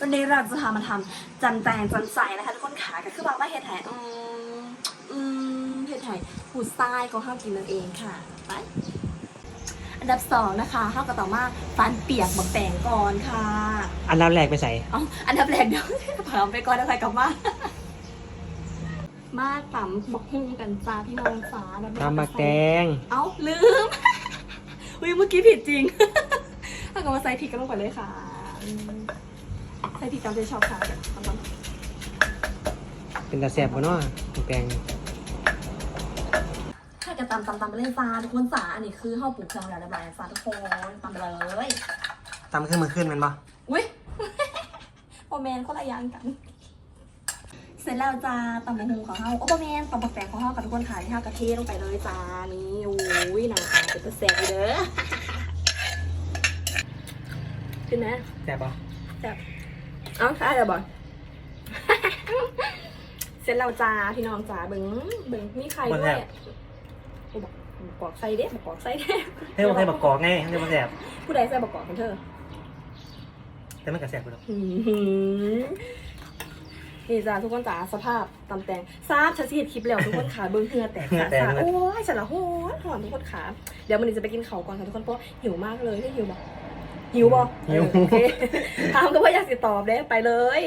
วันนี้เราจะพามาทำจันแตงจันใสนะคะทุกคนขาก็คือบอกว่าเห็ดไห่อืมอืมเห็ดไห่หูดทรายก็ห้ามกินนั่นเองค่ะไปอันดับสองนะคะข้าวกระต่อมาฟันเปียกบักแตงก่อนค่ะอันเราแหลกไปใส่เอาอันดับแรกเดี๋ยวเพิ่มไปก่อนแล้วค่อยกลับมามาตำบักฮุ่งกันจ้าพี่น้องฟ้าแบบนี้ตำบักแตงเอ้าลืมอุ้ยเมื่อกี้ผิดจริงถ้าก็มาใส่พริกกันลงไปเลยค่ะอืม ใส่พริกตามใจชอบค่ะเดี๋ยวทำก่อนเป็นตาแสบบ่เนาะบักแตงถ้าจะตำตำตำไปเลยจ้าทุกคนจ้าอันนี้คือข้าวปลูกเครื่องแล้วเรียบร้อยแล้วจ้าทุกคนตำไปเลยตำขึ้นมาขึ้นแมันบ่อุ้ยโอแมนคนละอย่างกัน เสร็จแล้วจ้าตำบักหุ่งของเฮาโอแมนตำบักแตงของเฮากับทุกคนค่ะที่เฮากระเทลงไปเลยจ้านี่อุ้ยหนังตาเป็นตัวแสบอยู่เด้อขึ้นนะแสบบ่ เอ้าใช่แล้วบอลเสร็จแล้วจ้าพี่น้องจ้าเบิ้งเบิ้งมีใครด้วยอะโอ้บอกบอกกอกใส่เด้บอกกอกใส่เด้ให้บ่ให้บักกอกไงให้บ่แสบผู้ใดใส่บอกกอกของเธอ แต่มันก็แสบบ่ดอกหืมนี่จ้าทุกคนจ้าสภาพตำแตงทราบชัดเจนคลิปแล้วทุกคนขาเบิ้งเหือแตกขาสาโอ้ยฉันละโหดหอนทุกคนขาเดี๋ยวมันนี้จะไปกินเขาวก่อนค่ะทุกคนเพราะหิวมากเลยนี่หิวบ่ หิวบ่หิวเออโอเคถามก็ว่าอยากติดตอบเด้ไปเลย